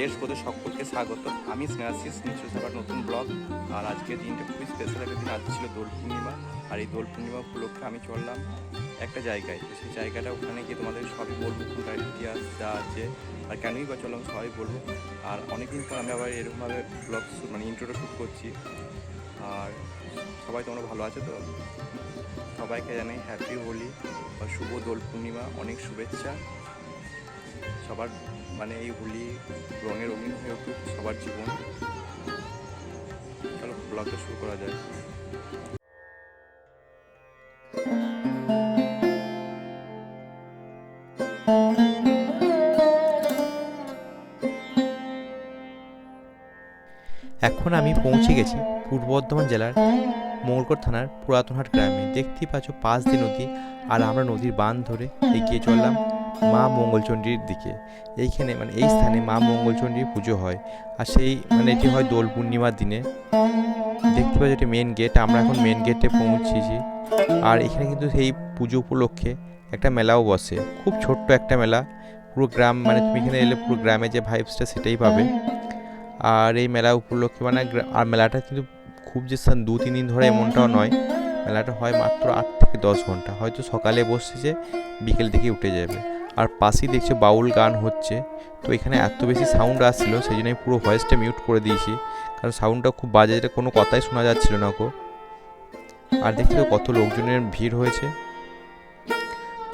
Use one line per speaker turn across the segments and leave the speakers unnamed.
Less বোধে সকলকে স্বাগত। আমি স্নেহাশিস নিচু সবার নতুন ব্লগ। আর আজকের দিনটা খুবই স্পেশাল একটা দিন আজ ছিল দোল পূর্ণিমা। আর এই দোল পূর্ণিমা উপলক্ষে আমি চললাম একটা জায়গায়। তো সেই জায়গাটা ওখানে গিয়ে তোমাদের সবই বলব ওখানকার ইতিহাস যা আছে। আর কেনই বা চললাম সবাই বলব। আর অনেকদিন পর আমি আবার এরকমভাবে ব্লগ মানে ইন্ট্রোটা শ্যুট করছি। আর সবাই তোমরা ভালো আছে তো? সবাইকে জানাই হ্যাপি হোলি বা শুভ দোল পূর্ণিমা, অনেক শুভেচ্ছা। সবার মানে এই হোলি রঙে রঙিন হয়ে উঠুক, সবার জীবন। চলো ব্লগটা শুরু করা যায়
এখন আমি পৌঁছে গেছি পূর্ব বর্ধমান জেলার মঙ্গলকোট থানার পুরাতনহাট গ্রামে। দেখতেই পাচ্ছ, পাঁচ দিয়ে নদী আর আমরা নদীর বাঁধ ধরে এগিয়ে চললাম। মা মঙ্গলচণ্ডীর দিকে। এইখানে মানে এই স্থানে মা মঙ্গলচণ্ডীর পুজো হয়। আর সেই মানে এটি হয় দোল পূর্ণিমার দিনে। দেখতে পাচ্ছ এটি মেন গেট আমরা এখন মেন গেটে পৌঁছেছি। আর এখানে কিন্তু সেই পুজো উপলক্ষে একটা মেলাও বসে। খুব ছোট্ট একটা মেলা। পুরো গ্রাম মানে তুমি এখানে এলে পুরো গ্রামে যে ভাইবসটা সেটাই পাবে। আর এই মেলা উপলক্ষে মানে আর মেলাটা কিন্তু খুব যে দু, তিন দিন ধরে এমনটাও নয়। মেলাটা হয় মাত্র আট থেকে দশ ঘণ্টা। হয়তো সকালে বসছে যে বিকেল দিকে উঠে যাবে। আর পাশেই দেখছ বাউল গান হচ্ছে। তো এখানে এত বেশি সাউন্ড আসছিল সেই জন্য আমি পুরো ভয়েসটা মিউট করে দিয়েছি। কারণ সাউন্ডটা খুব বাজে, যেটা কোনো কথাই শোনা যাচ্ছিল না কো আর দেখছি তো কত লোকজনের ভিড় হয়েছে।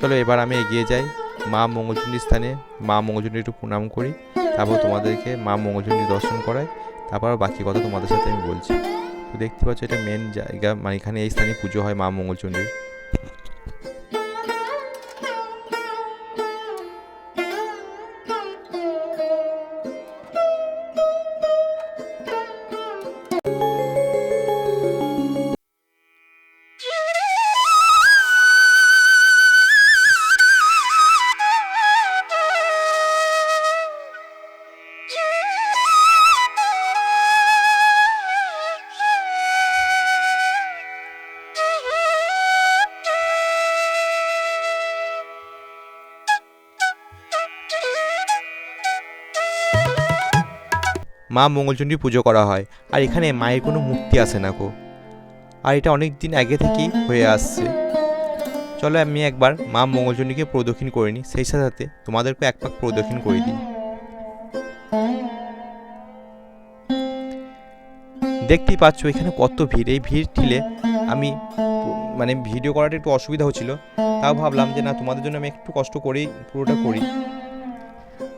চলো এবার আমি এগিয়ে যাই, মা মঙ্গলচণ্ডীর স্থানে। মা মঙ্গলচণ্ডী একটু প্রণাম করি, তারপর তোমাদেরকে মা মঙ্গলচণ্ডী দর্শন করাই, তারপর বাকি কথা তোমাদের সাথে আমি বলছি। তো দেখতে পাচ্ছ এটা মেন জায়গা মানে এখানে এই স্থানে পুজো হয় মা মঙ্গলচণ্ডীর। মা মঙ্গলচণ্ডীর পুজো করা হয়, আর এখানে মায়ের কোনো মূর্তি আসে না কো আর এটা অনেক দিন আগে থেকেই হয়ে আসছে। চলো আমি একবার মা মঙ্গলচণ্ডীকে প্রদক্ষিণ করে নিই, সেই সাথে সাথে তোমাদেরকে এক পাক প্রদক্ষিণ করে দিই। দেখতেই পাচ্ছ এখানে কত ভিড়, এই ভিড় ঠেলে আমি মানে ভিডিও করাটা একটু অসুবিধা হচ্ছিল, তাও ভাবলাম যে না তোমাদের জন্য আমি একটু কষ্ট করেই পুরোটা করি।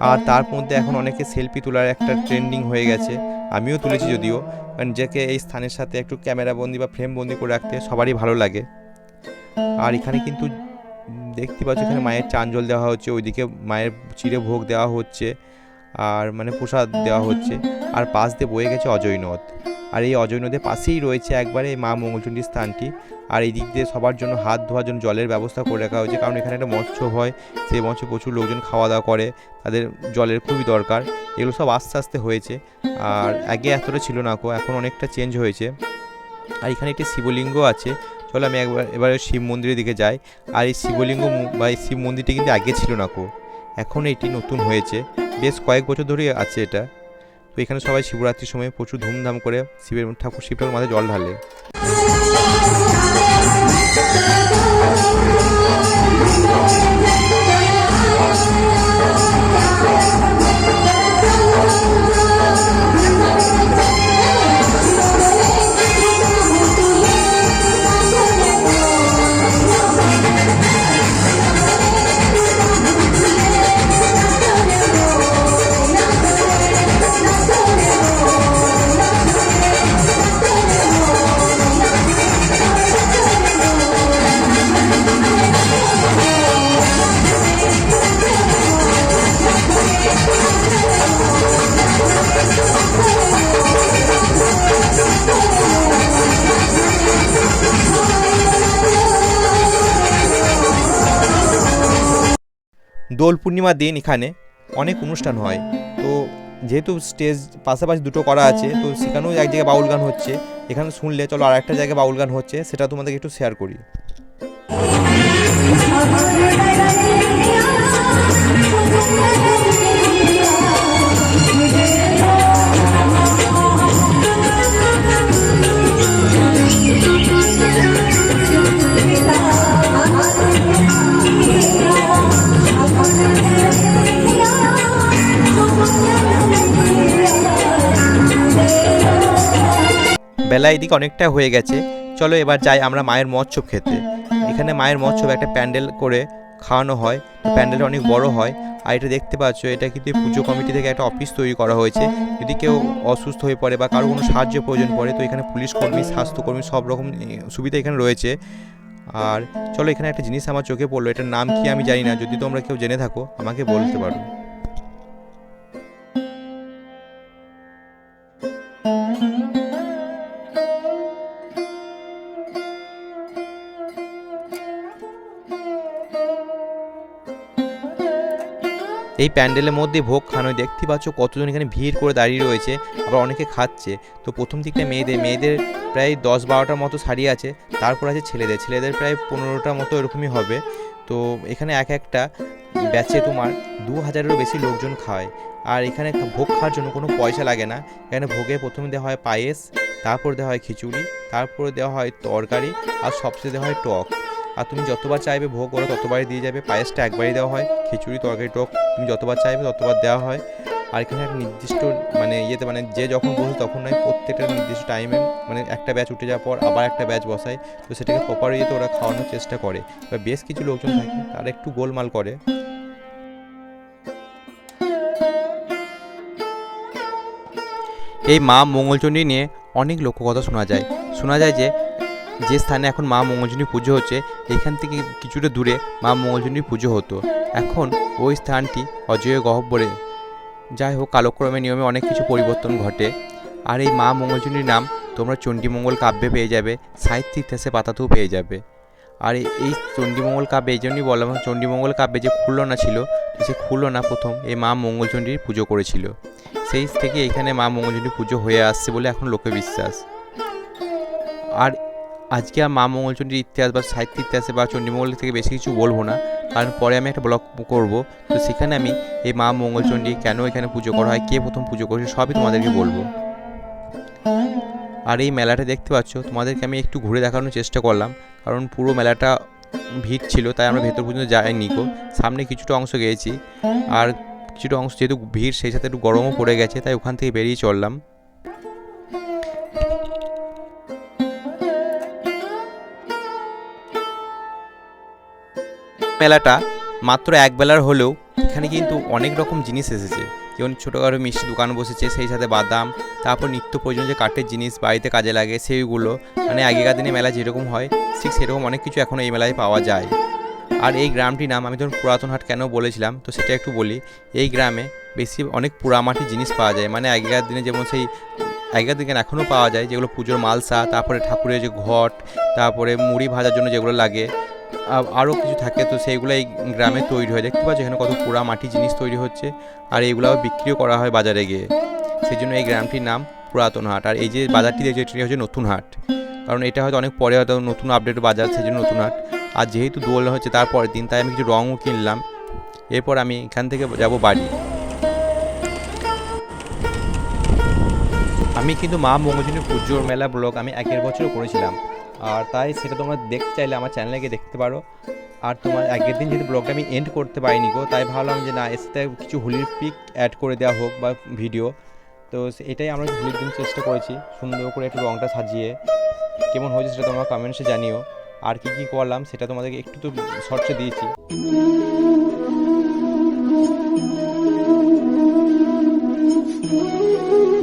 আর তার মধ্যে এখন অনেকে সেলফি তোলার একটা ট্রেন্ডিং হয়ে গেছে। আমিও তুলেছি যদিও। কারণ যাকে এই স্থানের সাথে একটু ক্যামেরা বন্দি বা ফ্রেম বন্দি করে রাখতে সবারই ভালো লাগে। আর এখানে কিন্তু দেখতে পাচ্ছ, এখানে মায়ের চাঞ্জল দেওয়া হচ্ছে, ওইদিকে মায়ের চিরে ভোগ দেওয়া হচ্ছে। আর মানে প্রসাদ দেওয়া হচ্ছে। আর পাশ দিয়ে বয়ে গেছে অজয় নদ। আর এই অজয় নদের পাশেই রয়েছে একবারে মা মঙ্গলচণ্ডীর স্থানটি। আর এই দিক দিয়ে সবার জন্য হাত ধোয়ার জন্য জলের ব্যবস্থা করে রাখা হয়েছে। কারণ এখানে একটা মৎস্য হয় সেই মৎস্য প্রচুর লোকজন খাওয়া দাওয়া করে, তাদের জলের খুবই দরকার। এগুলো সব আস্তে আস্তে হয়েছে। আর আগে এতটা ছিল না কো, এখন অনেকটা চেঞ্জ হয়েছে। আর এখানে একটি শিবলিঙ্গ আছে। চলো আমি একবার, এবারে শিব মন্দিরের দিকে যাই। আর এই শিবলিঙ্গ বা এই শিব মন্দিরটি কিন্তু আগে ছিল না কো। এখন এটি নতুন হয়েছে। বেশ কয়েক বছর ধরেই আছে এটা। তো এখানে সবাই শিবরাত্রির সময় প্রচুর ধুমধাম করে শিবের ঠাকুর শিব ঠাকুর মাথায় জল ঢালে। দোল পূর্ণিমার দিন এখানে অনেক অনুষ্ঠান হয়। তো যেহেতু স্টেজ পাশাপাশি দুটো করা আছে, তো সেখানেও এক জায়গায় বাউল গান হচ্ছে। এখানে শুনলে চলো আর একটা জায়গায় বাউল গান হচ্ছে, সেটা তোমাদেরকে একটু শেয়ার করি. বেলা এদিকে অনেকটা হয়ে গেছে। চলো এবার যাই আমরা মায়ের মৎস্যব খেতে। এখানে মায়ের মৎস্যব একটা প্যান্ডেল করে খাওয়ানো হয়। তো প্যান্ডেলটা অনেক বড় হয়। আর এটা দেখতে পাচ্ছ, এটা কিন্তু পুজো কমিটি থেকে একটা অফিস তৈরি করা হয়েছে। যদি কেউ অসুস্থ হয়ে পড়ে বা কারও কোনো সাহায্য প্রয়োজন পড়ে, তো এখানে পুলিশ কর্মী, স্বাস্থ্যকর্মী সব রকম সুবিধা এখানে রয়েছে। আর চলো এখানে একটা জিনিস আমার চোখে পড়ল, এটার নাম কি আমি জানি না। যদি তোমরা কেউ জেনে থাকো, আমাকে বলতে পারো। এই প্যান্ডেলের মধ্যে ভোগ খানো দেখতে পাচ্ছ কতজন এখানে ভিড় করে দাঁড়িয়ে রয়েছে, আবার অনেকে খাচ্ছে। তো প্রথম দিকটা মেয়েদের মেয়েদের প্রায় দশ বারোটার মতো শাড়ি আছে, তারপর আছে ছেলেদের। ছেলেদের প্রায় পনেরোটার মতো এরকমই হবে। তো এখানে এক একটা ব্যাচে তোমার দু হাজারেরও বেশি লোকজন খায়। আর এখানে ভোগ খাওয়ার জন্য কোনো পয়সা লাগে না। এখানে ভোগে প্রথমে দেওয়া হয় পায়েস, তারপর দেওয়া হয় খিচুড়ি, তারপরে দেওয়া হয় তরকারি, আর সবচেয়ে দেওয়া হয় টক। আর তুমি যতবার চাইবে ভোগ ওরা ততবারই দিয়ে যাবে। পায়েসটা একবারই দেওয়া হয়, খিচুড়ি, তরকারি, টক তুমি যতবার চাইবে ততবার দেওয়া হয়। আর এখানে একটা নির্দিষ্ট মানে ইয়েতে মানে যে যখন বসে তখন নয়, প্রত্যেকটা নির্দিষ্ট টাইমে মানে একটা ব্যাচ উঠে যাওয়ার পর আবার একটা ব্যাচ বসায়। তো সেটাকে প্রপার ইয়েতে ওরা খাওয়ানোর চেষ্টা করে। এবার বেশ কিছু লোকজন থাকে, তারা একটু গোলমাল করে। এই মা মঙ্গলচণ্ডী নিয়ে অনেক লোককথা শোনা যায়। শোনা যায় যে যে স্থানে এখন মা মঙ্গলজনী পুজো হচ্ছে, এখান থেকে কিছুটা দূরে মা মঙ্গলচণ্ডীর পুজো হতো। এখন ওই স্থানটি অজয় গহ্বরে। যাই হোক, কালক্রমে নিয়মে অনেক কিছু পরিবর্তন ঘটে। আর এই মা মঙ্গলজনীর নাম তোমরা চণ্ডীমঙ্গল কাব্যে পেয়ে যাবে সাহিত্য ইতিহাসে পাতাতেও পেয়ে যাবে। আর এই- এই চণ্ডীমঙ্গল কাব্যে, এই জন্যই বললাম চণ্ডীমঙ্গল কাব্যে যে খুলনা ছিল, সে খুলনা প্রথম এই মা মঙ্গলচণ্ডীর পুজো করেছিল। সেই থেকে এখানে মা মঙ্গলচণ্ডী পুজো হয়ে আসছে বলে এখন লোকে বিশ্বাস। আর আজকে আর মা মঙ্গলচণ্ডীর ইতিহাস বা সাহিত্য ইতিহাসে বা চণ্ডীমঙ্গল থেকে বেশি কিছু বলব না। কারণ পরে আমি একটা ব্লগ করব। তো সেখানে আমি এই মা মঙ্গলচণ্ডী কেন এখানে পুজো করা হয়, কে প্রথম পুজো করেছে সবই তোমাদেরকে বলব। আর এই মেলাটা দেখতে পাচ্ছ, তোমাদেরকে আমি একটু ঘুরে দেখানোর চেষ্টা করলাম। কারণ পুরো মেলাটা ভিড় ছিল, তাই আমরা ভেতর পর্যন্ত যাইনি গো। সামনে কিছুটা অংশ গিয়েছি। আর কিছুটা অংশ যেহেতু ভিড়, সেই সাথে একটু গরমও পড়ে গেছে, তাই ওখান থেকে বেরিয়ে চললাম। মেলাটা মাত্র এক বেলার হলেও এখানে কিন্তু অনেক রকম জিনিস এসেছে। যেমন ছোটোখাটো মিষ্টি দোকান বসেছে, সেই সাথে বাদাম, তারপর নিত্য প্রয়োজন যে কাঠের জিনিস বাড়িতে কাজে লাগে, সেইগুলো। মানে আগেকার দিনে মেলা যেরকম হয়, ঠিক সেরকম অনেক কিছু এখন এই মেলায় পাওয়া যায়। আর এই গ্রামটির নাম আমি ধরুন পুরাতন হাট কেন বলেছিলাম, তো সেটা একটু বলি। এই গ্রামে বেশি অনেক পোড়ামাটি জিনিস পাওয়া যায়। মানে আগেকার দিনে যেমন সেই, আগেকার দিনে এখনও পাওয়া যায়, যেগুলো পুজোর মালসা, তারপরে ঠাকুরের যে ঘট, তারপরে মুড়ি ভাজার জন্য যেগুলো লাগে। আরও কিছু থাকে, তো সেইগুলো এই গ্রামে তৈরি হয়। দেখতে পাচ্ছ এখানে কত পোড়া মাটি জিনিস তৈরি হচ্ছে, আর এইগুলো বিক্রিও করা হয় বাজারে গিয়ে। সেই জন্য এই গ্রামটির নাম পুরাতন হাট। আর এই যে বাজারটি দেখছি, এটি হচ্ছে নতুন হাট। কারণ এটা হয়তো অনেক পরে হয়তো নতুন আপডেট বাজার সেই জন্য নতুন হাট। আর যেহেতু দোল হচ্ছে তারপরের দিন, তাই আমি কিছু রঙও কিনলাম। এরপর আমি এখান থেকে যাব বাড়ি। আমি কিন্তু মা মঙ্গলচণ্ডী পুজোর মেলা ব্লগ আমি একের বছরও করেছিলাম। আর তাই সেটা তোমরা দেখতে চাইলে আমার চ্যানেলে গিয়ে দেখতে পারো। আর তোমার আগের দিন যদি ব্লগটা আমি এন্ড করতে পারিনি গো, তাই ভাবলাম যে না এসে কিছু হোলির পিক অ্যাড করে দেওয়া হোক বা ভিডিও তো এটাই আমরা হোলির দিন চেষ্টা করেছি, সুন্দর করে একটু রঙটা সাজিয়ে। কেমন হয়েছে সেটা তোমরা কমেন্টসে জানিও। আর কি কি করলাম সেটা তোমাদেরকে একটু তো শর্টসে দিয়েছি।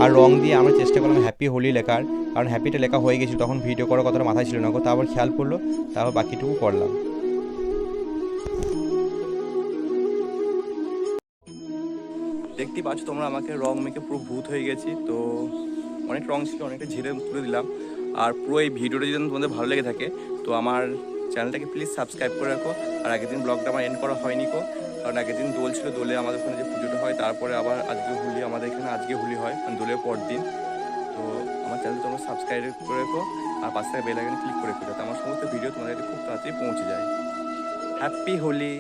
আর রং দিয়ে আমরা চেষ্টা করলাম হ্যাপি হোলি লেখার। কারণ হ্যাপিটা লেখা হয়ে গেছিল তখন ভিডিও করার কথাটা মাথায় ছিল না তারপর খেয়াল পড়ল তারপর বাকিটুকু করলাম
দেখতে পাচ্ছ তোমরা, আমাকে রং মেখে পুরো ভূত হয়ে গেছি। তো অনেক রং ছিল, অনেকটা ঝেড়ে তুলে দিলাম। আর পুরো এই ভিডিওটা যদি তোমাদের ভালো লেগে থাকে, তো আমার চ্যানেলটাকে প্লিজ সাবস্ক্রাইব করে রাখো। আর আগের দিন ব্লগটা আমার এন্ড করা হয়নি কো কারণ আগের দিন দোল ছিল, দোলে আমাদের ওখানে যে পুজোটা হয়, তারপরে আবার আজকে হোলি, আমাদের এখানে আজকে হোলি হয় মানে দোলের পর দিন। তো আমার চ্যানেল তোমরা সাবস্ক্রাইব করে রাখো, আর পাশে বেল আইকনে ক্লিক করে রাখো, যাতে আমার সমস্ত ভিডিও তোমাদের খুব তাড়াতাড়ি পৌঁছে যায়। হ্যাপি হোলি